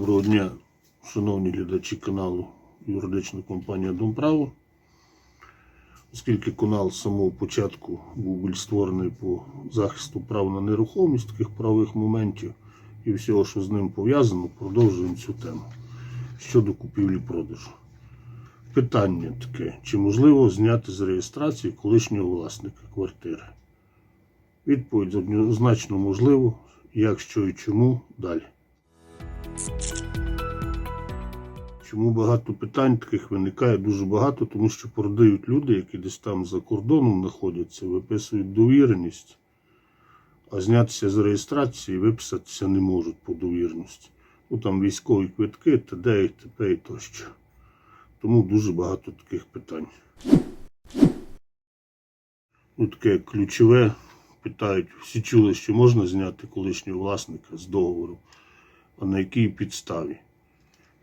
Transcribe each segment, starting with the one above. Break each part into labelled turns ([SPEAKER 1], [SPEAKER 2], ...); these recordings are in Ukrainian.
[SPEAKER 1] Доброго дня, шановні глядачі каналу Юридична компанія Домправо. Оскільки канал з самого початку був створений по захисту прав на нерухомість, таких правових моментів і всього, що з ним пов'язано, продовжуємо цю тему щодо купівлі-продажу. Питання таке: чи можливо зняти з реєстрації колишнього власника квартири? Відповідь однозначно можливо, як що і чому далі. Чому багато питань таких виникає дуже багато, тому що продають люди, які десь там за кордоном знаходяться, виписують довіреність, а знятися з реєстрації виписатися не можуть по довіреності. Ну там військові квитки, т.д. і т.п. і тощо. Тому дуже багато таких питань. Ну, таке ключове питають, всі чули, що можна зняти колишнього власника з договору, а на якій підставі.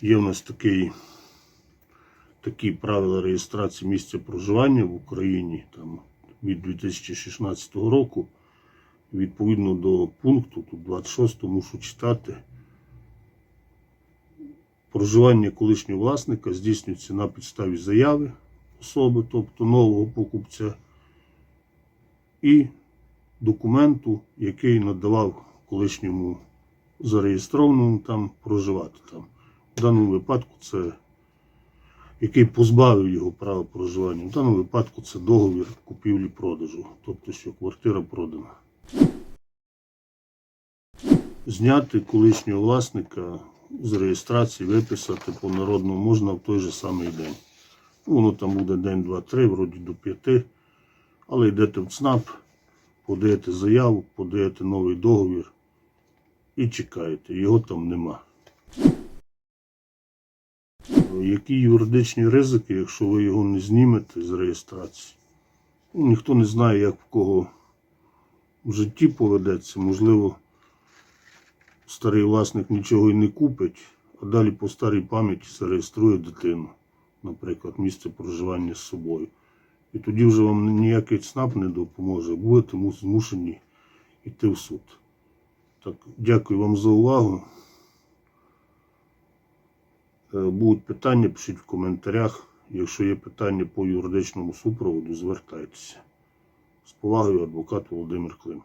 [SPEAKER 1] Є в нас такий, такі правила реєстрації місця проживання в Україні там, від 2016 року. Відповідно до пункту, тут 26 мушу читати. Проживання колишнього власника здійснюється на підставі заяви особи, тобто нового покупця, і документу, який надавав колишньому зареєстрованому там проживати там. В даному випадку це який позбавив його права проживання. В даному випадку це договір купівлі-продажу, тобто що квартира продана. Зняти колишнього власника з реєстрації, виписати по народному можна в той же самий день. Ну, Воно там буде день, два, три, вроді до п'яти. Але йдете в ЦНАП, подаєте заяву, подаєте новий договір і чекаєте. Його там нема. Які юридичні ризики, якщо ви його не знімете з реєстрації? Ну, ніхто не знає, як в кого в житті поведеться. Можливо, старий власник нічого і не купить, а далі по старій пам'яті зареєструє дитину, наприклад, місце проживання з собою. І тоді вже вам ніякий ЦНАП не допоможе, будете змушені йти в суд. Так, дякую вам за увагу. Е, Будуть питання, пишіть в коментарях. Якщо є питання по юридичному супроводу, звертайтеся. З повагою, адвокат Володимир Клим.